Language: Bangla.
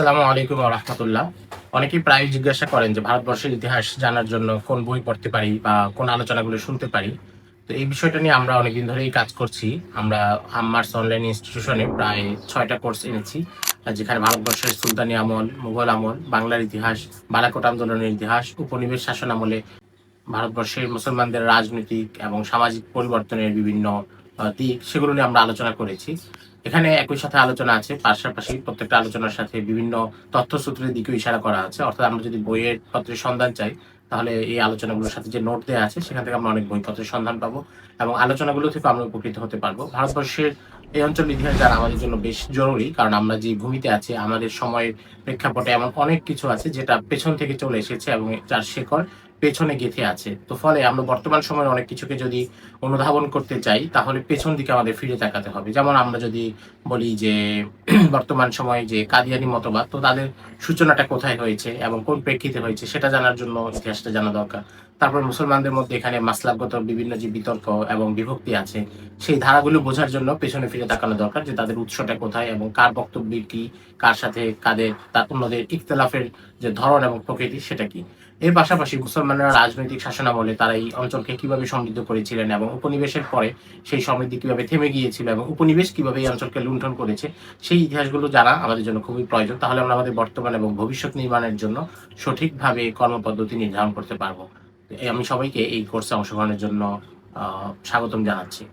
আসসালামু আলাইকুম রহমতুল্লাহ। অনেকেই প্রায় জিজ্ঞাসা করেন যে ভারতবর্ষের ইতিহাস জানার জন্য কোন বই পড়তে পারি বা কোন আলোচনাগুলো শুনতে পারি। তো এই বিষয়টা নিয়ে আমরা অনেকদিন ধরেই কাজ করছি। আমরা অনলাইন ইনস্টিটিউশনে প্রায় ছয়টা কোর্স এনেছি যেখানে ভারতবর্ষের সুলতানি আমল, মুঘল আমল, বাংলার ইতিহাস, বালাকোট আন্দোলনের ইতিহাস, উপনিবেশ শাসন আমলে ভারতবর্ষের মুসলমানদের রাজনৈতিক এবং সামাজিক পরিবর্তনের বিভিন্ন দিক সেগুলো নিয়ে আমরা আলোচনা করেছি। এখানে একই সাথে আলোচনা আছে, পাশাপাশি প্রত্যেকটা আলোচনার সাথে বিভিন্ন তথ্যসূত্রের দিকেও ইশারা করা আছে। অর্থাৎ আমরা যদি বইয়ের পত্রের সন্ধান চাই, তাহলে এই আলোচনাগুলোর সাথে যে নোট দেওয়া আছে, সেখান থেকে আমরা অনেক বইপত্রের সন্ধান পাবো এবং আলোচনাগুলো থেকে আমরা উপকৃত হতে পারব। ভারতবর্ষের এই অঞ্চল ইতিহাস জানা আমাদের জন্য বেশ জরুরি, কারণ আমরা যে ভূমিতে আছি, আমাদের সময়ের প্রেক্ষাপটে এমন অনেক কিছু আছে, যেটা পেছন থেকে চলে এসেছে এবং যার শেকড় পেছনে গেঁথে আছে। তো ফলে আমরা বর্তমান সময়ে অনেক কিছুকে যদি অনুধাবন করতে চাই, তাহলে পেছন দিকে আমাদের ফিরে তাকাতে হবে। যেমন আমরা যদি বলি যে, বর্তমান সময়ে যে কাদিয়ানি মতবাদ, তো তাদের সূচনাটা কোথায় হয়েছে এবং কোন প্রেক্ষিতে হয়েছে, সেটা জানার জন্য ইতিহাসটা জানা দরকার। তারপর মুসলমানদের মধ্যে এখানে মাসলাগত বিভিন্ন যে বিতর্ক এবং বিভক্তি আছে, সেই ধারাগুলো বোঝার জন্য পেছনে ফিরে তাকানো দরকার যে তাদের উৎসটা কোথায় এবং কার বক্তব্য কি, কার সাথে কাদের, তার অন্যদের ইখতলাফের যে ধরন এবং প্রকৃতি সেটা কি? এর পাশাপাশি মুসলমানরা রাজনৈতিক শাসনামলে তারা এই অঞ্চলকে কীভাবে সমৃদ্ধ করেছিলেন এবং উপনিবেশের পরে সেই সমৃদ্ধি কীভাবে থেমে গিয়েছিল এবং উপনিবেশ কীভাবে এই অঞ্চলকে লুণ্ঠন করেছে, সেই ইতিহাসগুলো জানা আমাদের জন্য খুবই প্রয়োজন। তাহলে আমরা আমাদের বর্তমান এবং ভবিষ্যৎ নির্মাণের জন্য সঠিকভাবে কর্মপদ্ধতি নির্ধারণ করতে পারব। আমি সবাইকে এই কোর্সে অংশগ্রহণের জন্য স্বাগতম জানাচ্ছি।